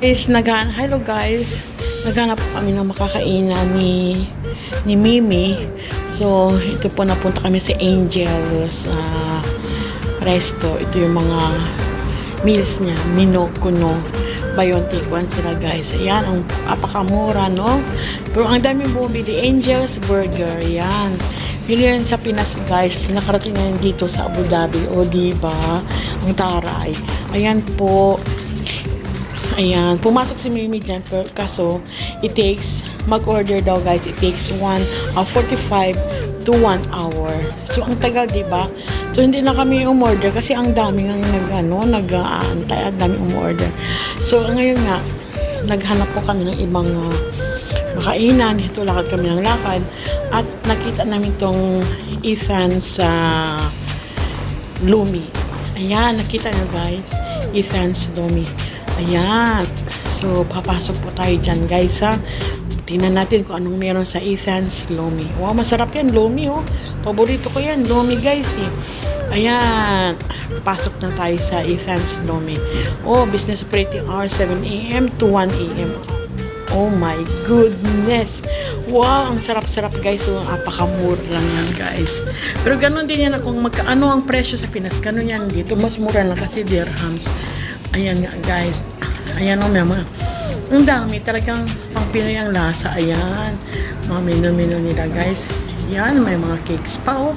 Is naghan Hello guys. Naghanap kami ng makakainan ni ni Mimi. So, ito po napunta kami sa Angel sa resto. Ito yung mga meals niya. Mino, kuno, bayon tikwan sila guys. Ayan, ang apakamura, no? Pero ang daming bumili. Angel's Burger. Yan. Bili yan sa Pinas guys. Nakarating na dito sa Abu Dhabi. O, diba? Ang taray. Ayan po. Ayan, pumasok si Mimi dyan, pero kaso, it takes, mag-order daw guys, it takes 1, uh, 45 to 1 hour. So, ang tagal, di ba? So, hindi na kami umorder kasi ang dami nga nag, ano, nag-aantay at dami umorder. So, ngayon nga, naghanap po kami ng ibang uh, makainan. Ito, lakad kami ng lakad. At nakita namin tong Ethan sa Lumi. Ayan, nakita nyo guys. Ethan's Lumi. Ayan. So, papasok po tayo dyan guys ha. Tingnan natin kung anong meron sa Ethan's Lomi. Wow, masarap yan, Lomi oh. Paborito ko yan, Lomi guys eh. Ayan. Pasok na tayo sa Ethan's Lomi. Oh, business operating hour 7 a.m. to 1 a.m. Oh my goodness. Wow, ang sarap-sarap guys. So, apakamura lang yan guys. Pero ganun din yan kung magkaano ang presyo sa Pinas. Ganun yan dito. Mas mura lang kasi dirhams. Ayan nga guys. Ayan o, may mga ang dami talagang pang Pinoy ang lasa. Ayan. Mga menu-menu nila guys. Yan, may mga cakes pa oh.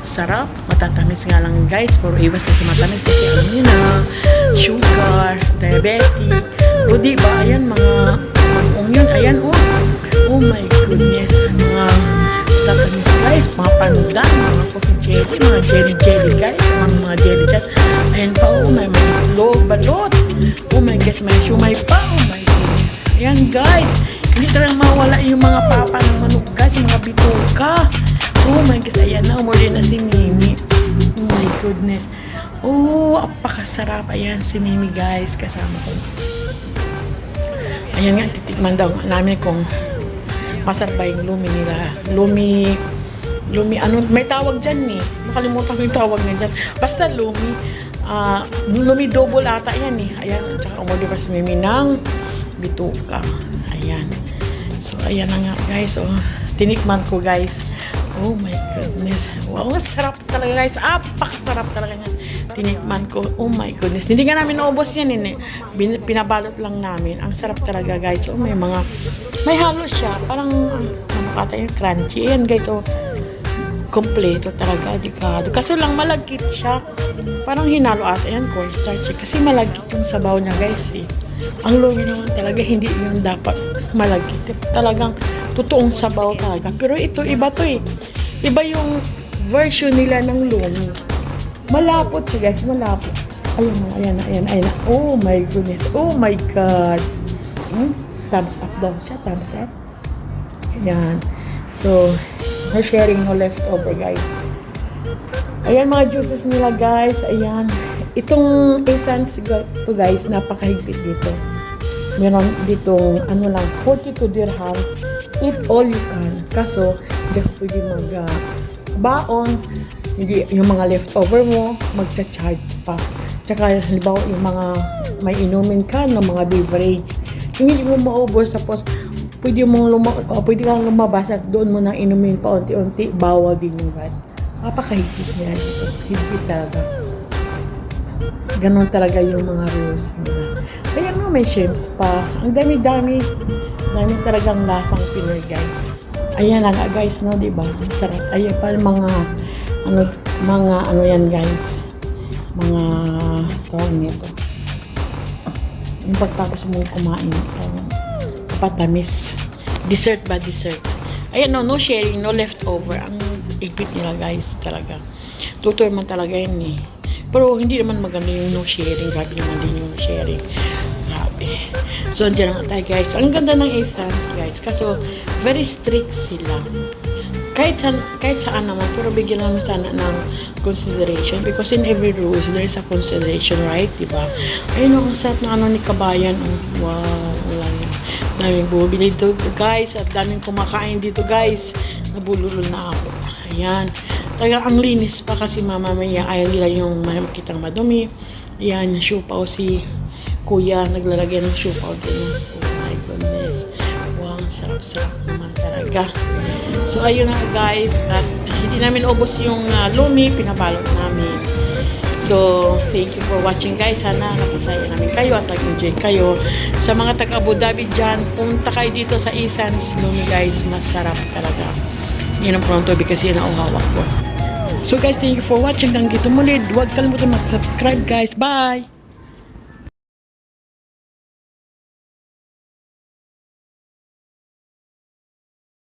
Sarap. Matatamis nga lang guys. Pero iwas na sa matamis kasi alam nyo na. Sugar, diabetic. Coffee jelly, mga jelly-jelly guys. Mga mga jelly dyan. Ayan pa oh. May mga itlog, balot. Oh my gosh, may shumay pa. Oh my goodness. Ayan guys. Hindi talagang mawala yung mga papa ng manok guys. Mga bituka. Oh my gosh. Ayan na. Umorder na si Mimi. Oh my goodness. Oh, apakasarap. Ayan si Mimi guys. Kasama ko. Ayan nga, titikman daw namin kung masarap ba yung lumi nila. Lumi, lumi, ano, may tawag dyan eh. Nakalimutan ko yung tawag na dyan. Basta lumi, ah, lumi double ata yan eh. Ayan, at saka umorder pa si Mimi ng bituka. Ayan. So, ayan na nga guys. Oh, tinikman ko guys. Oh my goodness. Wow, sarap talaga guys. Apakasarap talaga yan. Tinikman ko. Oh my goodness. Hindi nga namin naubos yan eh. Bin- pinabalot lang namin. Ang sarap talaga guys. Oh, may mga, may halo siya. Parang, ano kata yung crunchy. Ayan guys. Oh, kompleto talaga. Delikado. Kasi lang malagkit siya. Parang hinalo ata yan cornstarch. eh. Kasi malagkit yung sabaw niya guys eh. Ang lumi naman talaga hindi yun dapat malagkit. Talagang totoong sabaw talaga. Pero ito iba to eh. Iba yung version nila ng lumi. Malapot siya guys, malapot. Ayan na, ayan na, ayan ayan na. Oh my goodness. Oh my God. Hmm? Thumbs up daw siya, thumbs up. Ayan. So, no sharing, no leftover guys. Ayan mga juices nila guys. Ayan. Itong essence to guys, napakahigpit dito. Meron ditong ano lang, 42 dirham. Eat all you can. Kaso, hindi ka pwede mag ah, baon. Hindi, yung mga leftover mo, magcha-charge pa. Tsaka, halimbawa, yung mga may inumin ka ng mga beverage. Hindi mo maubos, tapos pwede mong luma, o, pwede kang lumabas at doon mo nang inumin pa unti-unti, bawal din yung guys. Napakahigpit niya. Higpit talaga. Ganon talaga yung mga rules nila. Kaya nga may shrimps pa. Ang dami-dami. Dami talagang lasang Pinoy guys. Ayan na nga guys, no, di ba? Ang sarap. Ayan pa mga, ano, mga, ano yan guys. Mga, tawag nito. Yung pagtapos mong kumain, tawag, patamis. Dessert ba dessert? Ayan, no, no sharing, no leftover. Ang igpit nila guys, talaga. Tutor man talaga yun eh. Pero hindi naman maganda yung no sharing. Grabe naman din yung sharing. Grabe. So, andyan na nga tayo guys. Ang ganda ng Athens guys. Kaso, very strict sila. Kahit saan, kahit saan naman, pero bigyan naman sana ng consideration because in every rules, there is a consideration, right? Diba? Ayun, ang sarap na ano ni Kabayan. Oh, wow, wala na. Daming bumibili dito, guys. At daming kumakain dito, guys. Nabululol na ako. Ayan. Talaga ang linis pa kasi mamamaya ayaw nila yung makikitang madumi. Ayan, siupaw si kuya naglalagay ng shoe powder. Oh my goodness. Wow, sarap-sarap naman talaga. So, ayun na guys. At hindi namin ubos yung ah, lumi. Pinabalot namin. So, thank you for watching guys. Sana napasaya namin kayo at nag-enjoy kayo. Sa mga taga Abu Dhabi dyan, punta kayo dito sa Isans Lumi guys. Masarap talaga. Yun ang pronto kasi yun ang hawak ko. So guys, thank you for watching. Hanggang dito muli. Huwag kalimutan mag-subscribe guys. Bye!